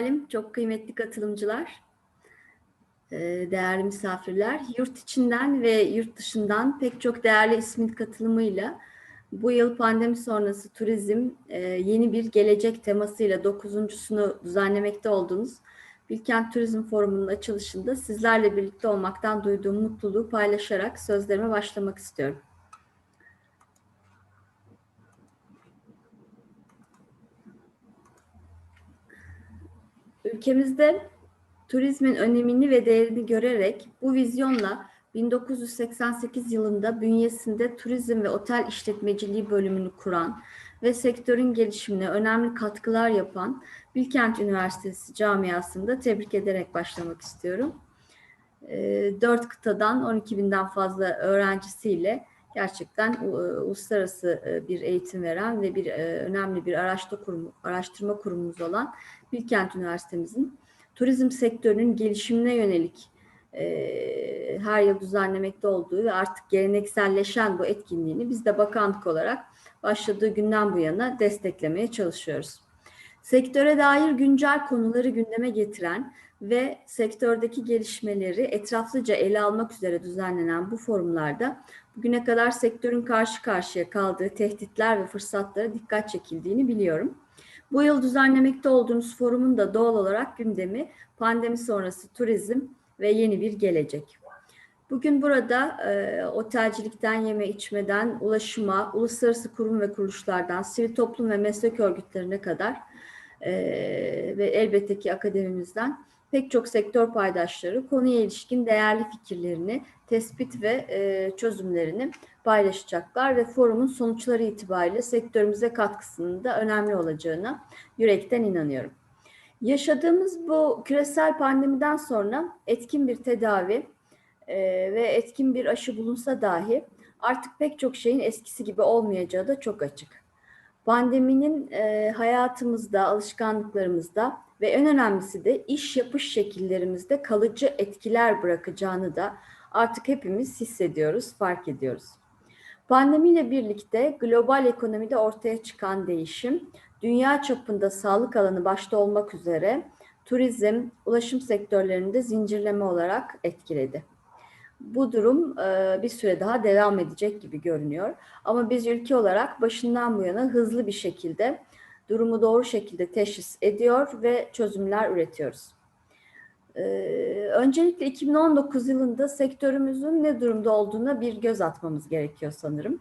Halim, çok kıymetli katılımcılar, e, değerli misafirler, yurt içinden ve yurt dışından pek çok değerli ismin katılımıyla bu yıl pandemi sonrası turizm e, yeni bir gelecek temasıyla dokuzuncusunu düzenlemekte olduğunuz Bilkent Turizm Forumu'nun açılışında sizlerle birlikte olmaktan duyduğum mutluluğu paylaşarak sözlerime başlamak istiyorum. Ülkemizde turizmin önemini ve değerini görerek bu vizyonla 1988 yılında bünyesinde turizm ve otel işletmeciliği bölümünü kuran ve sektörün gelişimine önemli katkılar yapan Bilkent Üniversitesi camiasında tebrik ederek başlamak istiyorum. Dört kıtadan 12 binden fazla öğrencisiyle gerçekten uluslararası bir eğitim veren ve bir önemli bir araştırma, kurumu, araştırma kurumumuz olan Bilkent Üniversitemizin turizm sektörünün gelişimine yönelik e, her yıl düzenlemekte olduğu ve artık gelenekselleşen bu etkinliğini biz de bakanlık olarak başladığı günden bu yana desteklemeye çalışıyoruz. Sektöre dair güncel konuları gündeme getiren ve sektördeki gelişmeleri etraflıca ele almak üzere düzenlenen bu forumlarda bugüne kadar sektörün karşı karşıya kaldığı tehditler ve fırsatlara dikkat çekildiğini biliyorum. Bu yıl düzenlemekte olduğumuz forumun da doğal olarak gündemi pandemi sonrası turizm ve yeni bir gelecek. Bugün burada e, otelcilikten, yeme içmeden, ulaşıma, uluslararası kurum ve kuruluşlardan, sivil toplum ve meslek örgütlerine kadar e, ve elbette ki akademimizden pek çok sektör paydaşları konuya ilişkin değerli fikirlerini, tespit ve e, çözümlerini paylaşacaklar ve forumun sonuçları itibariyle sektörümüze katkısının da önemli olacağına yürekten inanıyorum. Yaşadığımız bu küresel pandemiden sonra etkin bir tedavi e, ve etkin bir aşı bulunsa dahi artık pek çok şeyin eskisi gibi olmayacağı da çok açık. Pandeminin e, hayatımızda, alışkanlıklarımızda ve en önemlisi de iş yapış şekillerimizde kalıcı etkiler bırakacağını da artık hepimiz hissediyoruz, fark ediyoruz. Pandemiyle birlikte global ekonomide ortaya çıkan değişim, dünya çapında sağlık alanı başta olmak üzere turizm, ulaşım sektörlerinde zincirleme olarak etkiledi. Bu durum e, bir süre daha devam edecek gibi görünüyor. Ama biz ülke olarak başından bu yana hızlı bir şekilde durumu doğru şekilde teşhis ediyor ve çözümler üretiyoruz. Ee, öncelikle 2019 yılında sektörümüzün ne durumda olduğuna bir göz atmamız gerekiyor sanırım.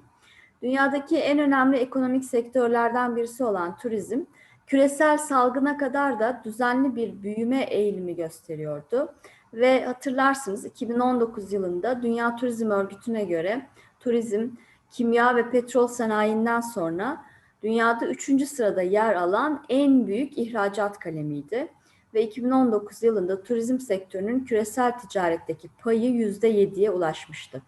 Dünyadaki en önemli ekonomik sektörlerden birisi olan turizm, küresel salgına kadar da düzenli bir büyüme eğilimi gösteriyordu. Ve hatırlarsınız 2019 yılında Dünya Turizm Örgütü'ne göre turizm, kimya ve petrol sanayinden sonra dünyada üçüncü sırada yer alan en büyük ihracat kalemiydi ve 2019 yılında turizm sektörünün küresel ticaretteki payı %7'ye ulaşmıştı.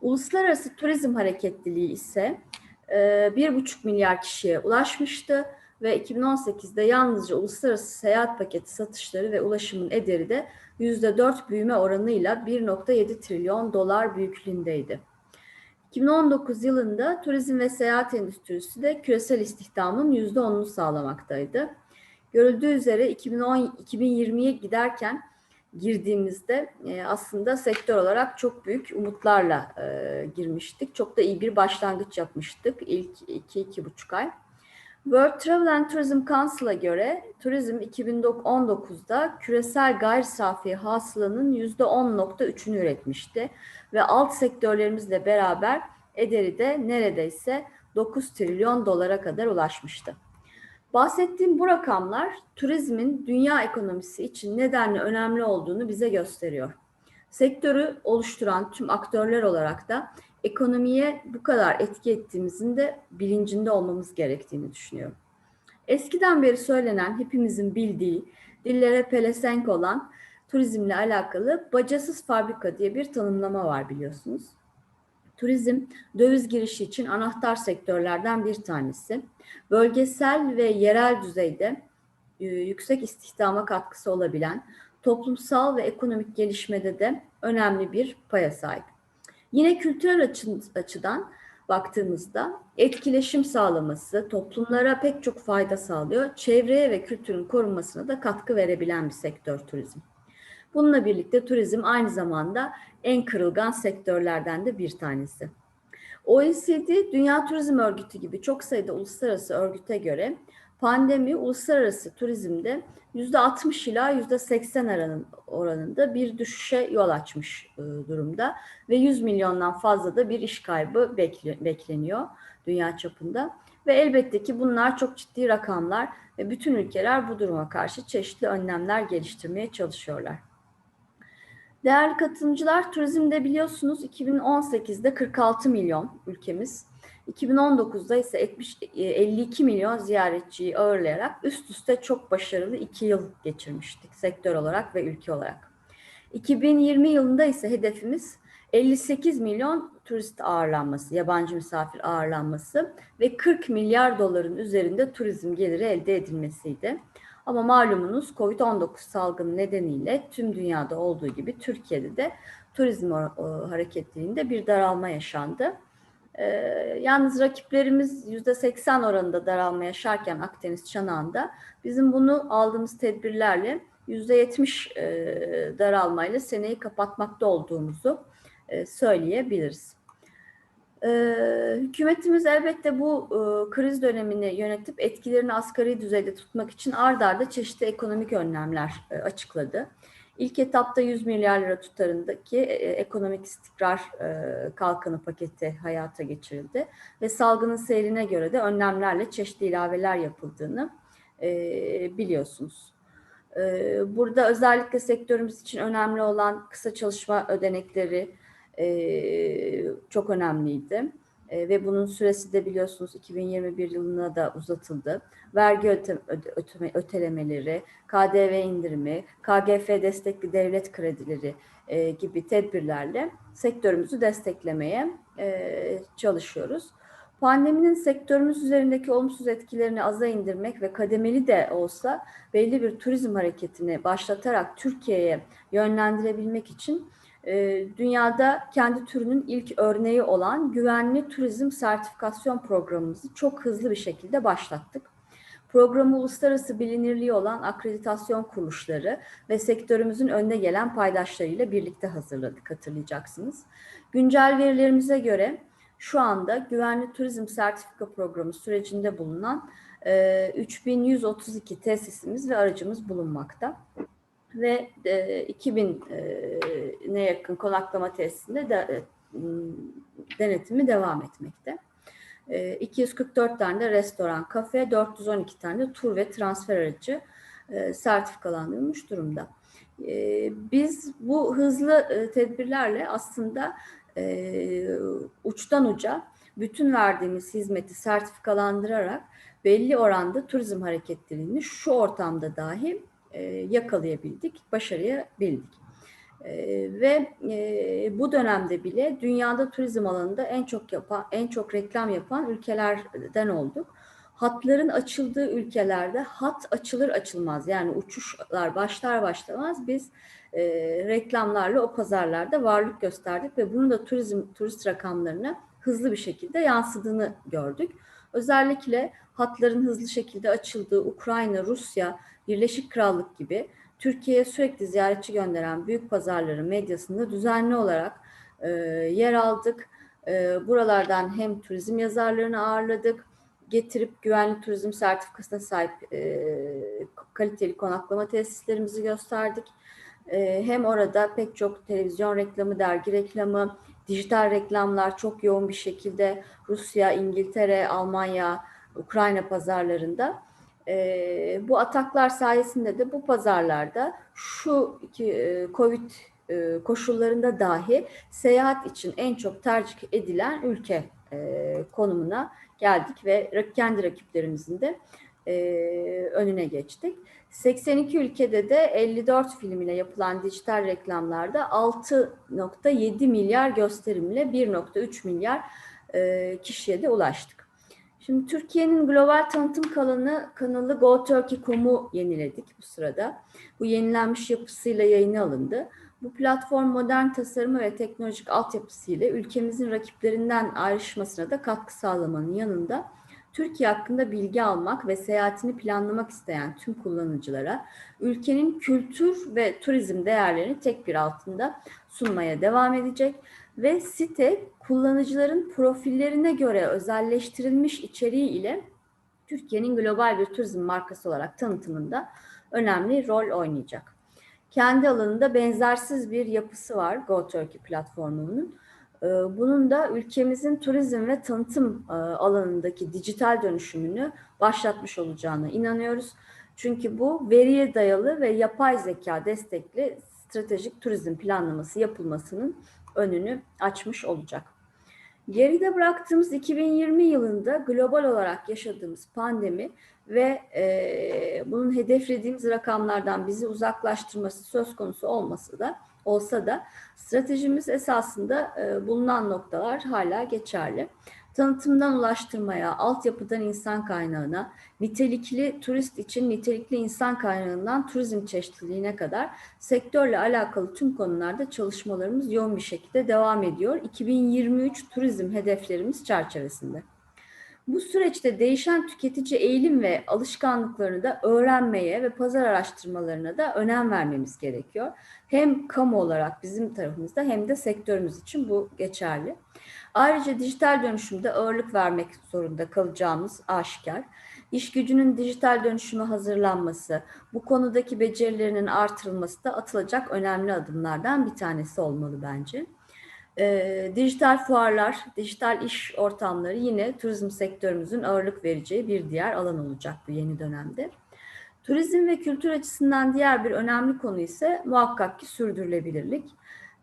Uluslararası turizm hareketliliği ise 1,5 milyar kişiye ulaşmıştı ve 2018'de yalnızca uluslararası seyahat paketi satışları ve ulaşımın ederi de %4 büyüme oranıyla 1,7 trilyon dolar büyüklüğündeydi. 2019 yılında turizm ve seyahat endüstrisi de küresel istihdamın %10'unu sağlamaktaydı. Görüldüğü üzere 2010 2020'ye giderken girdiğimizde e, aslında sektör olarak çok büyük umutlarla e, girmiştik. Çok da iyi bir başlangıç yapmıştık ilk 2-2,5 ay. World Travel and Tourism Council'a göre turizm 2019'da küresel gayri safi hasılanın %10.3'ünü üretmişti ve alt sektörlerimizle beraber ederi de neredeyse 9 trilyon dolara kadar ulaşmıştı. Bahsettiğim bu rakamlar turizmin dünya ekonomisi için nedenle önemli olduğunu bize gösteriyor. Sektörü oluşturan tüm aktörler olarak da ekonomiye bu kadar etki ettiğimizin de bilincinde olmamız gerektiğini düşünüyorum. Eskiden beri söylenen hepimizin bildiği dillere pelesenk olan turizmle alakalı bacasız fabrika diye bir tanımlama var biliyorsunuz. Turizm döviz girişi için anahtar sektörlerden bir tanesi. Bölgesel ve yerel düzeyde e, yüksek istihdama katkısı olabilen, toplumsal ve ekonomik gelişmede de önemli bir paya sahip. Yine kültürel açıdan baktığımızda etkileşim sağlaması, toplumlara pek çok fayda sağlıyor. Çevreye ve kültürün korunmasına da katkı verebilen bir sektör turizm. Bununla birlikte turizm aynı zamanda en kırılgan sektörlerden de bir tanesi. OECD, Dünya Turizm Örgütü gibi çok sayıda uluslararası örgüte göre pandemi uluslararası turizmde %60 ila %80 oranında bir düşüşe yol açmış e, durumda ve 100 milyondan fazla da bir iş kaybı bekleniyor dünya çapında. Ve elbette ki bunlar çok ciddi rakamlar ve bütün ülkeler bu duruma karşı çeşitli önlemler geliştirmeye çalışıyorlar. Değerli katılımcılar, turizmde biliyorsunuz 2018'de 46 milyon ülkemiz, 2019'da ise 70, 52 milyon ziyaretçiyi ağırlayarak üst üste çok başarılı iki yıl geçirmiştik sektör olarak ve ülke olarak. 2020 yılında ise hedefimiz 58 milyon turist ağırlanması, yabancı misafir ağırlanması ve 40 milyar doların üzerinde turizm geliri elde edilmesiydi. Ama malumunuz Covid-19 salgını nedeniyle tüm dünyada olduğu gibi Türkiye'de de turizm hareketliliğinde bir daralma yaşandı. Ee, yalnız rakiplerimiz %80 oranında daralma yaşarken Akdeniz çanağında bizim bunu aldığımız tedbirlerle %70 e, daralmayla seneyi kapatmakta olduğumuzu e, söyleyebiliriz. Ee, hükümetimiz elbette bu e, kriz dönemini yönetip etkilerini asgari düzeyde tutmak için ard arda çeşitli ekonomik önlemler e, açıkladı. İlk etapta 100 milyar lira tutarındaki e, ekonomik istikrar e, kalkanı paketi hayata geçirildi ve salgının seyrine göre de önlemlerle çeşitli ilaveler yapıldığını e, biliyorsunuz. E, burada özellikle sektörümüz için önemli olan kısa çalışma ödenekleri, e, çok önemliydi. E, ve bunun süresi de biliyorsunuz 2021 yılına da uzatıldı. Vergi öte, öteme, ötelemeleri, KDV indirimi, KGF destekli devlet kredileri e, gibi tedbirlerle sektörümüzü desteklemeye e, çalışıyoruz. Pandeminin sektörümüz üzerindeki olumsuz etkilerini aza indirmek ve kademeli de olsa belli bir turizm hareketini başlatarak Türkiye'ye yönlendirebilmek için e, dünyada kendi türünün ilk örneği olan güvenli turizm sertifikasyon programımızı çok hızlı bir şekilde başlattık. Programı uluslararası bilinirliği olan akreditasyon kuruluşları ve sektörümüzün önde gelen paydaşlarıyla birlikte hazırladık hatırlayacaksınız. Güncel verilerimize göre şu anda güvenli turizm sertifika programı sürecinde bulunan e, 3132 tesisimiz ve aracımız bulunmakta ve e, 2000 e, ne yakın konaklama tesisinde de, e, denetimi devam etmekte. E, 244 tane de restoran, kafe, 412 tane de tur ve transfer aracı e, sertifikalandırılmış durumda. E, biz bu hızlı e, tedbirlerle aslında e, uçtan uca bütün verdiğimiz hizmeti sertifikalandırarak belli oranda turizm hareketliliğini şu ortamda dahi e, yakalayabildik, başarıya bildik. E, ve e, bu dönemde bile dünyada turizm alanında en çok yapan, en çok reklam yapan ülkelerden olduk. Hatların açıldığı ülkelerde hat açılır açılmaz yani uçuşlar başlar başlamaz biz e, reklamlarla o pazarlarda varlık gösterdik ve bunu da turizm turist rakamlarına hızlı bir şekilde yansıdığını gördük. Özellikle hatların hızlı şekilde açıldığı Ukrayna, Rusya, Birleşik Krallık gibi Türkiye'ye sürekli ziyaretçi gönderen büyük pazarların medyasında düzenli olarak e, yer aldık. E, buralardan hem turizm yazarlarını ağırladık, getirip güvenli turizm sertifikasına sahip e, kaliteli konaklama tesislerimizi gösterdik. E, hem orada pek çok televizyon reklamı, dergi reklamı, dijital reklamlar çok yoğun bir şekilde Rusya, İngiltere, Almanya, Ukrayna pazarlarında e, bu ataklar sayesinde de bu pazarlarda şu iki, e, Covid e, koşullarında dahi seyahat için en çok tercih edilen ülke e, konumuna geldik ve kendi rakiplerimizin de e, önüne geçtik. 82 ülkede de 54 film ile yapılan dijital reklamlarda 6.7 milyar gösterimle 1.3 milyar e, kişiye de ulaştık. Şimdi Türkiye'nin global tanıtım kanalı, kanalı GoTurkey.com'u yeniledik bu sırada. Bu yenilenmiş yapısıyla yayına alındı. Bu platform modern tasarımı ve teknolojik altyapısıyla ülkemizin rakiplerinden ayrışmasına da katkı sağlamanın yanında Türkiye hakkında bilgi almak ve seyahatini planlamak isteyen tüm kullanıcılara ülkenin kültür ve turizm değerlerini tek bir altında sunmaya devam edecek ve site kullanıcıların profillerine göre özelleştirilmiş içeriği ile Türkiye'nin global bir turizm markası olarak tanıtımında önemli rol oynayacak. Kendi alanında benzersiz bir yapısı var GoTurkey platformunun. Ee, Bunun da ülkemizin turizm ve tanıtım e, alanındaki dijital dönüşümünü başlatmış olacağına inanıyoruz. Çünkü bu veriye dayalı ve yapay zeka destekli stratejik turizm planlaması yapılmasının önünü açmış olacak. Geride bıraktığımız 2020 yılında global olarak yaşadığımız pandemi ve e, bunun hedeflediğimiz rakamlardan bizi uzaklaştırması söz konusu olması da olsa da stratejimiz esasında e, bulunan noktalar hala geçerli. Tanıtımdan ulaştırmaya, altyapıdan insan kaynağına, nitelikli turist için nitelikli insan kaynağından turizm çeşitliliğine kadar sektörle alakalı tüm konularda çalışmalarımız yoğun bir şekilde devam ediyor. 2023 turizm hedeflerimiz çerçevesinde. Bu süreçte değişen tüketici eğilim ve alışkanlıklarını da öğrenmeye ve pazar araştırmalarına da önem vermemiz gerekiyor. Hem kamu olarak bizim tarafımızda hem de sektörümüz için bu geçerli. Ayrıca dijital dönüşümde ağırlık vermek zorunda kalacağımız aşikar. İş gücünün dijital dönüşüme hazırlanması, bu konudaki becerilerinin artırılması da atılacak önemli adımlardan bir tanesi olmalı bence. E, dijital fuarlar, dijital iş ortamları yine turizm sektörümüzün ağırlık vereceği bir diğer alan olacak bu yeni dönemde. Turizm ve kültür açısından diğer bir önemli konu ise muhakkak ki sürdürülebilirlik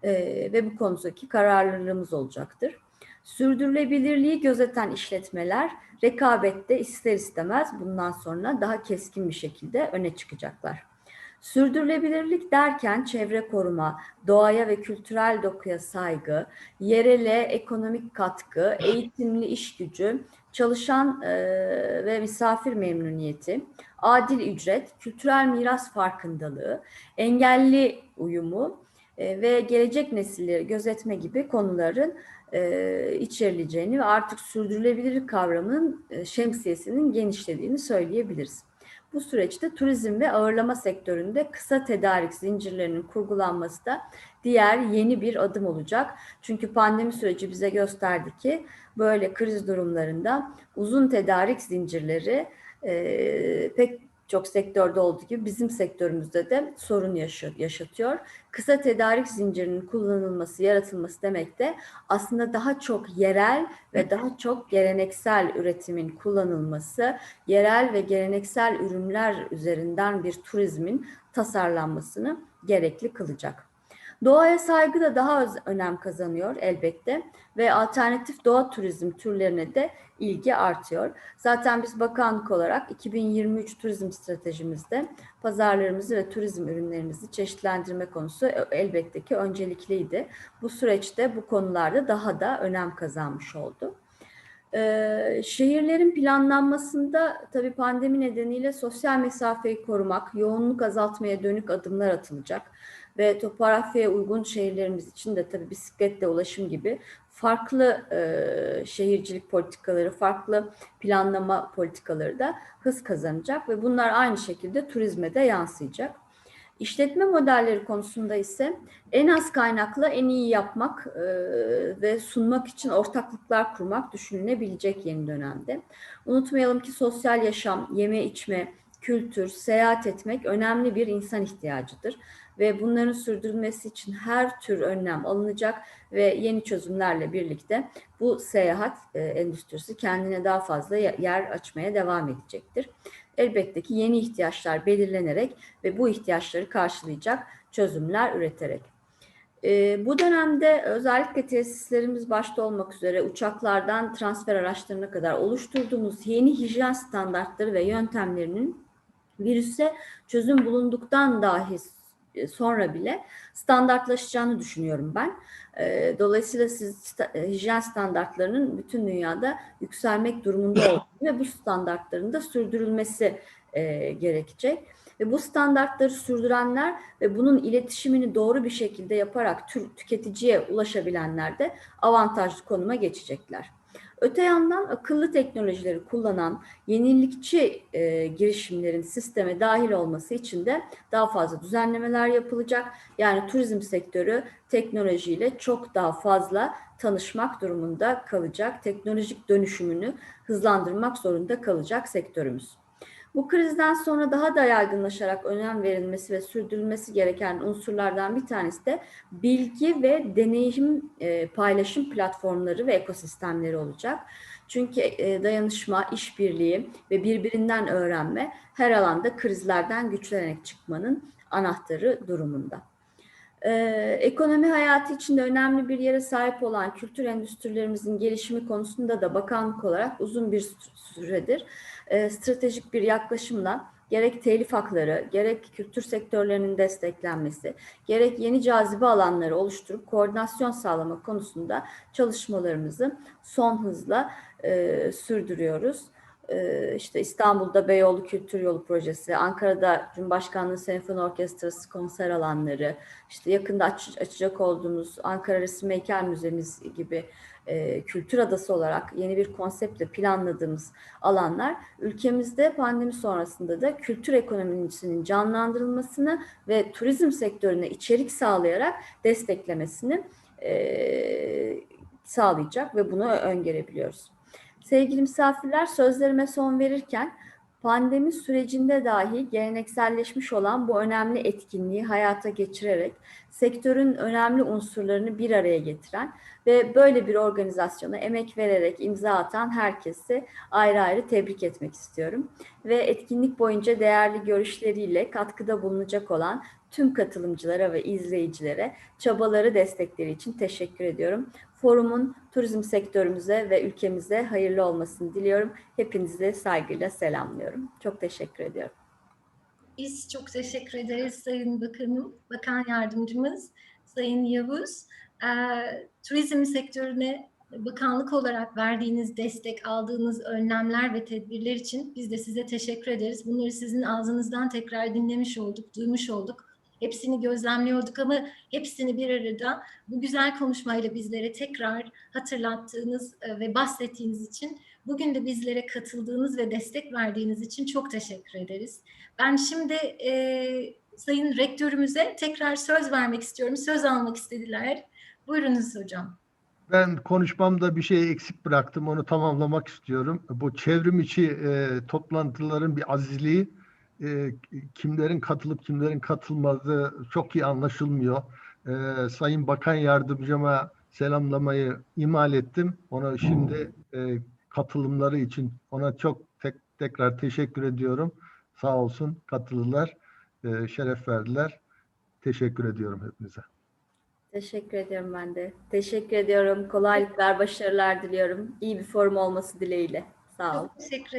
e, ve bu konudaki kararlılığımız olacaktır. Sürdürülebilirliği gözeten işletmeler rekabette ister istemez bundan sonra daha keskin bir şekilde öne çıkacaklar. Sürdürülebilirlik derken çevre koruma, doğaya ve kültürel dokuya saygı, yerele ekonomik katkı, eğitimli iş gücü, çalışan e, ve misafir memnuniyeti, adil ücret, kültürel miras farkındalığı, engelli uyumu ve gelecek nesilleri gözetme gibi konuların e, içerileceğini ve artık sürdürülebilirlik kavramının e, şemsiyesinin genişlediğini söyleyebiliriz. Bu süreçte turizm ve ağırlama sektöründe kısa tedarik zincirlerinin kurgulanması da diğer yeni bir adım olacak. Çünkü pandemi süreci bize gösterdi ki böyle kriz durumlarında uzun tedarik zincirleri e, pek çok sektörde olduğu gibi bizim sektörümüzde de sorun yaşatıyor. Kısa tedarik zincirinin kullanılması, yaratılması demek de aslında daha çok yerel ve daha çok geleneksel üretimin kullanılması, yerel ve geleneksel ürünler üzerinden bir turizmin tasarlanmasını gerekli kılacak. Doğaya saygı da daha önem kazanıyor elbette ve alternatif doğa turizm türlerine de ilgi artıyor. Zaten biz bakanlık olarak 2023 turizm stratejimizde pazarlarımızı ve turizm ürünlerimizi çeşitlendirme konusu elbette ki öncelikliydi. Bu süreçte bu konularda daha da önem kazanmış oldu. Ee, şehirlerin planlanmasında tabii pandemi nedeniyle sosyal mesafeyi korumak, yoğunluk azaltmaya dönük adımlar atılacak ve topografyaya uygun şehirlerimiz için de tabii bisikletle ulaşım gibi farklı e, şehircilik politikaları, farklı planlama politikaları da hız kazanacak ve bunlar aynı şekilde turizme de yansıyacak. İşletme modelleri konusunda ise en az kaynakla en iyi yapmak e, ve sunmak için ortaklıklar kurmak düşünülebilecek yeni dönemde. Unutmayalım ki sosyal yaşam, yeme içme, kültür, seyahat etmek önemli bir insan ihtiyacıdır ve bunların sürdürülmesi için her tür önlem alınacak ve yeni çözümlerle birlikte bu seyahat e, endüstrisi kendine daha fazla yer açmaya devam edecektir. Elbette ki yeni ihtiyaçlar belirlenerek ve bu ihtiyaçları karşılayacak çözümler üreterek. E, bu dönemde özellikle tesislerimiz başta olmak üzere uçaklardan transfer araçlarına kadar oluşturduğumuz yeni hijyen standartları ve yöntemlerinin virüse çözüm bulunduktan dahi sonra bile standartlaşacağını düşünüyorum ben. E, dolayısıyla siz e, hijyen standartlarının bütün dünyada yükselmek durumunda olduğunu ve bu standartların da sürdürülmesi gerekecek. Ve bu standartları sürdürenler ve bunun iletişimini doğru bir şekilde yaparak tüketiciye ulaşabilenler de avantajlı konuma geçecekler. Öte yandan akıllı teknolojileri kullanan yenilikçi e, girişimlerin sisteme dahil olması için de daha fazla düzenlemeler yapılacak. Yani turizm sektörü teknolojiyle çok daha fazla tanışmak durumunda kalacak. Teknolojik dönüşümünü hızlandırmak zorunda kalacak sektörümüz. Bu krizden sonra daha da yaygınlaşarak önem verilmesi ve sürdürülmesi gereken unsurlardan bir tanesi de bilgi ve deneyim e, paylaşım platformları ve ekosistemleri olacak. Çünkü e, dayanışma, işbirliği ve birbirinden öğrenme her alanda krizlerden güçlenerek çıkmanın anahtarı durumunda. Ee, ekonomi hayatı içinde önemli bir yere sahip olan kültür endüstrilerimizin gelişimi konusunda da bakanlık olarak uzun bir süredir e, stratejik bir yaklaşımla gerek telif hakları, gerek kültür sektörlerinin desteklenmesi, gerek yeni cazibe alanları oluşturup koordinasyon sağlama konusunda çalışmalarımızı son hızla e, sürdürüyoruz. E, işte İstanbul'da Beyoğlu Kültür Yolu Projesi, Ankara'da Cumhurbaşkanlığı Senfoni Orkestrası konser alanları, işte yakında aç, açacak olduğumuz Ankara Resim Heykel Müzemiz gibi e, kültür adası olarak yeni bir konseptle planladığımız alanlar ülkemizde pandemi sonrasında da kültür ekonomisinin canlandırılmasını ve turizm sektörüne içerik sağlayarak desteklemesini e, sağlayacak ve bunu öngörebiliyoruz. Sevgili misafirler sözlerime son verirken pandemi sürecinde dahi gelenekselleşmiş olan bu önemli etkinliği hayata geçirerek sektörün önemli unsurlarını bir araya getiren ve böyle bir organizasyona emek vererek imza atan herkesi ayrı ayrı tebrik etmek istiyorum. Ve etkinlik boyunca değerli görüşleriyle katkıda bulunacak olan tüm katılımcılara ve izleyicilere çabaları destekleri için teşekkür ediyorum. Forumun turizm sektörümüze ve ülkemize hayırlı olmasını diliyorum. Hepinizi saygıyla selamlıyorum. Çok teşekkür ediyorum. Biz çok teşekkür ederiz Sayın Bakanım, Bakan Yardımcımız Sayın Yavuz. Ee, turizm sektörüne bakanlık olarak verdiğiniz destek, aldığınız önlemler ve tedbirler için biz de size teşekkür ederiz. Bunları sizin ağzınızdan tekrar dinlemiş olduk, duymuş olduk. Hepsini gözlemliyorduk ama hepsini bir arada bu güzel konuşmayla bizlere tekrar hatırlattığınız e, ve bahsettiğiniz için bugün de bizlere katıldığınız ve destek verdiğiniz için çok teşekkür ederiz. Ben şimdi e, Sayın Rektörümüze tekrar söz vermek istiyorum. Söz almak istediler. Buyurunuz hocam. Ben konuşmamda bir şey eksik bıraktım. Onu tamamlamak istiyorum. Bu çevrim içi e, toplantıların bir azizliği e, kimlerin katılıp kimlerin katılmadığı çok iyi anlaşılmıyor. E, Sayın Bakan Yardımcıma selamlamayı imal ettim. Ona şimdi e, katılımları için ona çok tek, tekrar teşekkür ediyorum. Sağ olsun katılılar, e, şeref verdiler. Teşekkür ediyorum hepinize. Teşekkür ediyorum ben de. Teşekkür ediyorum. Kolaylıklar, başarılar diliyorum. İyi bir forum olması dileğiyle. Sağ olun. Çok teşekkür